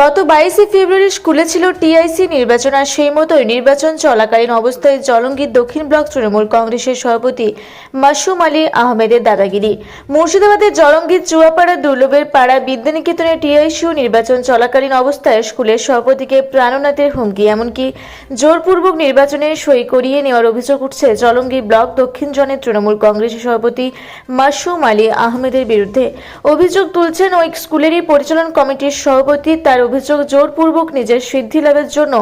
গত বাইশে ফেব্রুয়ারি স্কুলে ছিল টিআইসি নির্বাচন আর সেই মতোই নির্বাচন চলাকালীন অবস্থায় জলঙ্গির দক্ষিণ ব্লক তৃণমূল কংগ্রেসের সভাপতি মাসুম আলী আহমেদের দাদাগিরি। মুর্শিদাবাদের জলঙ্গির চুয়াপাড়া দুর্লভের পাড়া বিদ্যানিকেতনে টিআইসিও নির্বাচন চলাকালীন অবস্থায় স্কুলের সভাপতিকে প্রাণনাথের হুমকি, এমনকি জোরপূর্বক নির্বাচনে সই করিয়ে নেওয়ার অভিযোগ উঠছে জলঙ্গি ব্লক দক্ষিণ জনের তৃণমূল কংগ্রেসের সভাপতি মাসুম আলী আহমেদের বিরুদ্ধে। অভিযোগ তুলছেন ওই স্কুলেরই পরিচালন কমিটির সভাপতি তার অভিযোগ জোরপূর্বক নিজের সিদ্ধি লাভের জন্য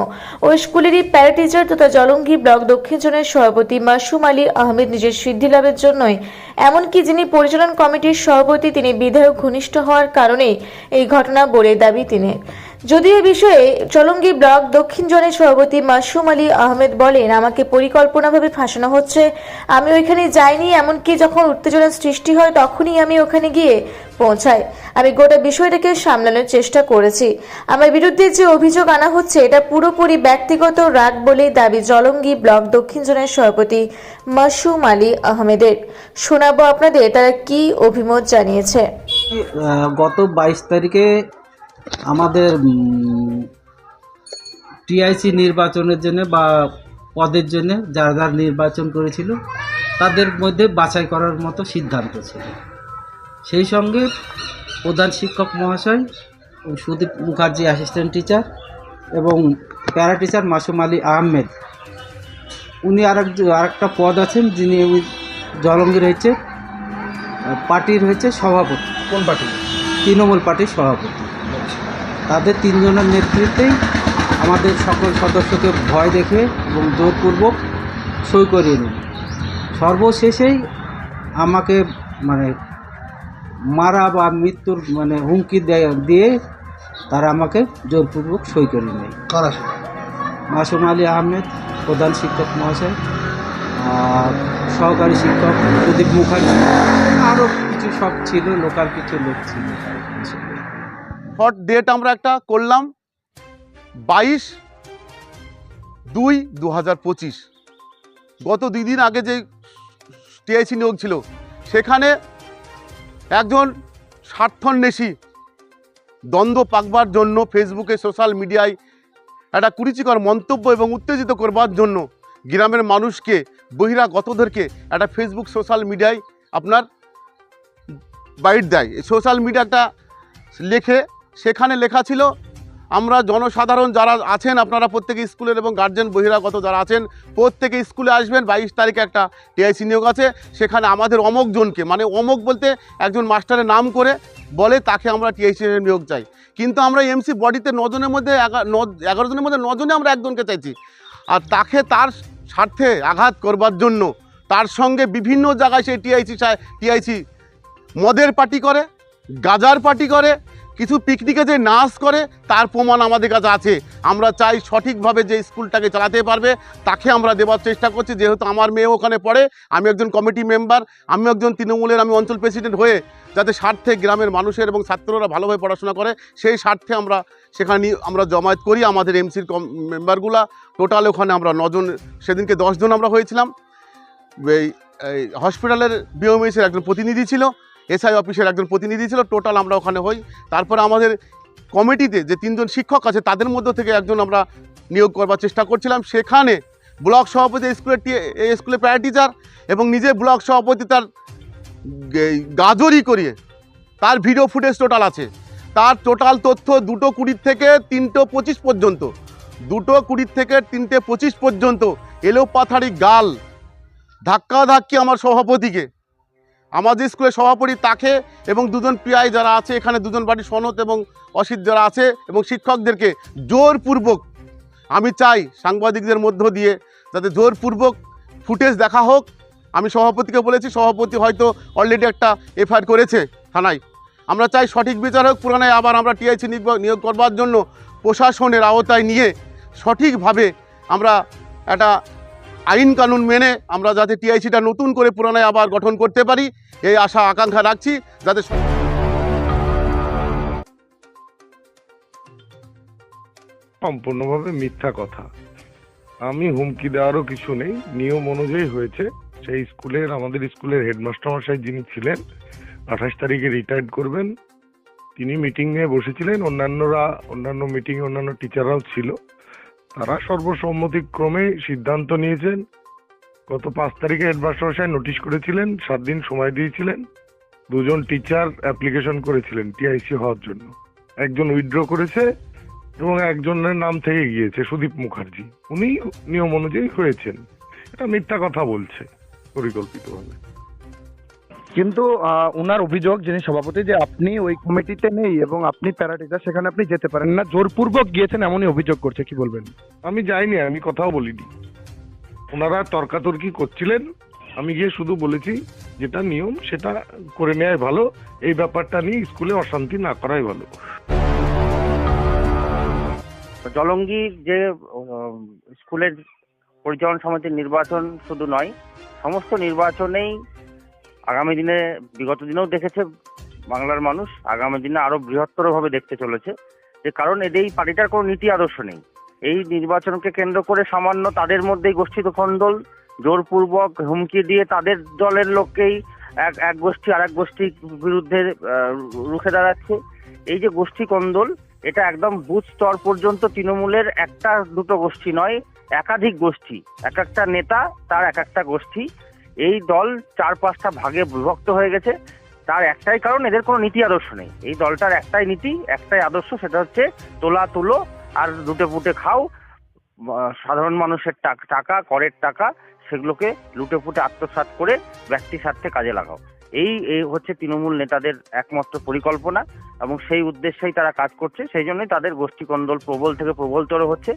ওই স্কুলেরই প্যারাটিচার তথা জলঙ্গি ব্লক দক্ষিণ জোনের সভাপতি মাসুম আলী আহমেদ নিজের সিদ্ধি লাভের জন্যই, এমনকি যিনি পরিচালন কমিটির সভাপতি, তিনি বিধায়ক ঘনিষ্ঠ হওয়ার কারণেই এই ঘটনা বলে দাবি তিনি। যদিও এ বিষয়ে চলঙ্গি ব্লক দক্ষিণ জোনের সভাপতি মাসুম আলী আহমেদ বলেন, আমাকে পরিকল্পনাভাবে ফাঁসানো হচ্ছে। আমি ওইখানে যাইনি, এমনকি যখন উত্তেজনা সৃষ্টি হয় তখনই আমি ওখানে গিয়ে পৌঁছাই। আমি গোটা বিষয়টাকে সামলানোর চেষ্টা করেছি। আমার বিরুদ্ধে যে অভিযোগ আনা হচ্ছে, এটা পুরোপুরি ব্যক্তিগত রাগ বলেই দাবি জলঙ্গি ব্লক দক্ষিণ জোনের সভাপতি মাসুম আলী আহমেদের। শোনাবো আপনাদের তারা কি অভিমত জানিয়েছে। গত বাইশ তারিখে আমাদের টিআইসি নির্বাচনের জন্য বা পদের জন্য যারা যারা নির্বাচন করেছিল তাদের মধ্যে বাছাই করার মতো সিদ্ধান্ত ছিল। সেই সঙ্গে প্রধান শিক্ষক মহাশয় সুদীপ মুখার্জি অ্যাসিস্ট্যান্ট টিচার এবং প্যারা টিচার মাসুম আলী আহমেদ উনি আর আরেকটা পদ আছেন যিনি জলঙ্গির হয়েছে পার্টির হয়েছে সভাপতি। কোন পার্টি? তৃণমূল পার্টির সভাপতি। তাদের তিনজনের নেতৃত্বেই আমাদের সকল সদস্যকে ভয় দেখে এবং জোরপূর্বক সই করিয়ে নিল সর্বশেষেই আমাকে মানে মারা বা মৃত্যুর মানে হুমকি দেয়- দিয়ে তারা আমাকে জোরপূর্বক সই করে নেয়? মাসুম আলী আহমেদ প্রধান শিক্ষক মহাশয় আর সহকারী শিক্ষক প্রদীপ মুখার্জি। আরও কিছু সব ছিল লোকাল কিছু লোক ছিল। হট ডেট আমরা একটা করলাম বাইশ দুই দু হাজার পঁচিশ। গত দুই দিন আগে যে টিআইসি নিয়োগ ছিল, সেখানে একজন স্বার্থন্বেষী দ্বন্দ্ব পাকবার জন্য ফেসবুকে, সোশ্যাল মিডিয়ায় একটা কুরুচিকর মন্তব্য এবং উত্তেজিত করবার জন্য গ্রামের মানুষকে, বহিরাগতদেরকে একটা ফেসবুক, সোশ্যাল মিডিয়ায় আপনার বাইট দেয়। সোশ্যাল মিডিয়াটা লেখে সেখানে লেখা ছিল, আমরা জনসাধারণ যারা আছেন, আপনারা প্রত্যেকে স্কুলের এবং গার্জেন বহিরাগত যারা আছেন, প্রত্যেকে স্কুলে আসবেন। বাইশ তারিখে একটা টিআইসি নিয়োগ আছে, সেখানে আমাদের অমক জনকে মানে অমক বলতে একজন মাস্টারের নাম করে বলে তাকে আমরা টিআইসি নিয়োগ চাই। কিন্তু আমরা এমসি বডিতে নজনের মধ্যে এগারো জনের মধ্যে নজনে আমরা একজনকে চাইছি। আর তাকে তার স্বার্থে আঘাত করবার জন্য তার সঙ্গে বিভিন্ন জায়গায় সেই টিআইসি টিআইসি মদের পার্টি করে, গাজার পার্টি করে কিছু পিকনিকে যে নাচ করে, তার প্রমাণ আমাদের কাছে আছে। আমরা চাই সঠিকভাবে যে স্কুলটাকে চালাতে পারবে, তাকে আমরা দেওয়ার চেষ্টা করছি। যেহেতু আমার মেয়ে ওখানে পড়ে, আমি একজন কমিটি মেম্বার আমি একজন তৃণমূলের আমি অঞ্চল প্রেসিডেন্ট হয়ে, যাতে স্বার্থে গ্রামের মানুষের এবং ছাত্ররা ভালোভাবে পড়াশোনা করে, সেই স্বার্থে আমরা সেখানে আমরা জমায়েত করি আমাদের এমসির মেম্বারগুলা টোটাল ওখানে আমরা নজন, সেদিনকে দশজন আমরা হয়েছিলাম। এই হসপিটালের বিওএমএসের একজন প্রতিনিধি ছিল। এসআই অফিসের একজন প্রতিনিধি ছিল টোটাল আমরা ওখানে হই। তারপরে আমাদের কমিটিতে যে তিনজন শিক্ষক আছে, তাদের মধ্য থেকে একজন আমরা নিয়োগ করবার চেষ্টা করছিলাম। সেখানে ব্লক সভাপতি, স্কুলের স্কুলের প্রায় টিচার এবং নিজে ব্লক সভাপতি তার গাজরি করিয়ে, তার ভিডিও ফুটেজ টোটাল আছে। তার টোটাল তথ্য দুটো কুড়ির থেকে তিনটো পঁচিশ পর্যন্ত। দুটো কুড়ির থেকে তিনটে পঁচিশ পর্যন্ত এলো পাথারি গাল ধাক্কা ধাক্কি আমার সভাপতিকে। আমাদের স্কুলের সভাপতি তাকে এবং দুজন পিআই যারা আছে, এখানে দুজন বাড়ি সনদ এবং অসিত যারা আছে এবং শিক্ষকদেরকে জোরপূর্বক আমি চাই সাংবাদিকদের মধ্য দিয়ে যাতে জোরপূর্বক ফুটেজ দেখা হোক। আমি সভাপতিকে বলেছি, সভাপতি হয়তো অলরেডি একটা এফআইআর করেছে থানায়। আমরা চাই সঠিক বিচার হোক, পুরানায় আবার আমরা টিআইসি নিয়োগ করবার জন্য প্রশাসনের আওতায় নিয়ে সঠিকভাবে আমরা একটা আইন কানুন মেনে আমরা যাতে টিআইসিটা নতুন করে পুরানায় আবার গঠন করতে পারি, এই আশা, আকাঙ্ক্ষা রাখছি, যাতে সম্পূর্ণভাবে মিথ্যা কথা। আমি হুমকি দেওয়ারও কিছু নেই, নিয়ম অনুযায়ী হয়েছে। সেই স্কুলের, আমাদের স্কুলের হেডমাস্টার মশাই যিনি ছিলেন, আঠাশ তারিখে রিটায়ার্ড করবেন। তিনি মিটিং নিয়ে বসেছিলেন। অন্যান্যরা, অন্যান্য মিটিং অন্যান্য টিচাররাও ছিল। তারা সর্বসম্মতিক্রমে সিদ্ধান্ত নিয়েছেন। গত পাঁচ তারিখে হেডমাস্টার মশাই নোটিশ করেছিলেন, সাত দিন সময় দিয়েছিলেন। দুজন টিচার অ্যাপ্লিকেশন করেছিলেন টিআইসি হওয়ার জন্য। একজন উইথড্র করেছে এবং একজনের নাম থেকে গিয়েছে সুদীপ মুখার্জি। উনি নিয়ম অনুযায়ী হয়েছেন। এটা মিথ্যা কথা বলছে পরিকল্পিতভাবে। কিন্তু ওনার অভিযোগ যিনি সভাপতি যে আপনি ওই কমিটিতে নেই এবং আপনি প্যারা টিচার সেখানে আপনি যেতে পারেন না। জোরপূর্বক গিয়েছেন এমনই অভিযোগ করছে কি বলবেন? আমি যাইনি আমি কথাও বলিনি। ওনারা তর্কাতর্কি করছিলেন। আমি গিয়ে শুধু বলেছি যেটা নিয়ম সেটা করে নেওয়াই ভালো। এই ব্যাপারটা নিয়ে স্কুলে অশান্তি না করাই ভালো। জলঙ্গির যে স্কুলের পরিচালন সমিতির নির্বাচন শুধু নয় সমস্ত নির্বাচনেই আগামী দিনে, বিগত দিনেও দেখেছে বাংলার মানুষ, আগামী দিনে আরও বৃহত্তরভাবে দেখতে চলেছে। যে কারণ এদের এই পার্টিটার কোনো নীতি আদর্শ নেই। এই নির্বাচনকে কেন্দ্র করে সামান্য তাদের মধ্যেই গোষ্ঠীত খণ্ডল, জোরপূর্বক হুমকি দিয়ে তাদের দলের লোককেই এক এক গোষ্ঠী আর এক গোষ্ঠীর বিরুদ্ধে রুখে দাঁড়াচ্ছে। এই যে গোষ্ঠী কন্দল এটা একদম বুথ স্তর পর্যন্ত তৃণমূলের একটা দুটো গোষ্ঠী নয়, একাধিক গোষ্ঠী। এক একটা নেতা, তার এক একটা গোষ্ঠী। এই দল চার পাঁচটা ভাগে বিভক্ত হয়ে গেছে। তার একটাই কারণ, এদের কোনো নীতি আদর্শ নেই। এই দলটার একটাই নীতি, একটাই আদর্শ, সেটা হচ্ছে তোলা তুলো আর লুটে পুটে খাও সাধারণ মানুষের টাকা করের টাকা, সেগুলোকে লুটে পুটে আত্মসাৎ করে ব্যক্তি স্বার্থে কাজে লাগাও। এই এই হচ্ছে তৃণমূল নেতাদের একমাত্র পরিকল্পনা এবং সেই উদ্দেশ্যেই তারা কাজ করছে। সেই জন্যই তাদের গোষ্ঠী কন্দল প্রবল থেকে প্রবলতর হচ্ছে।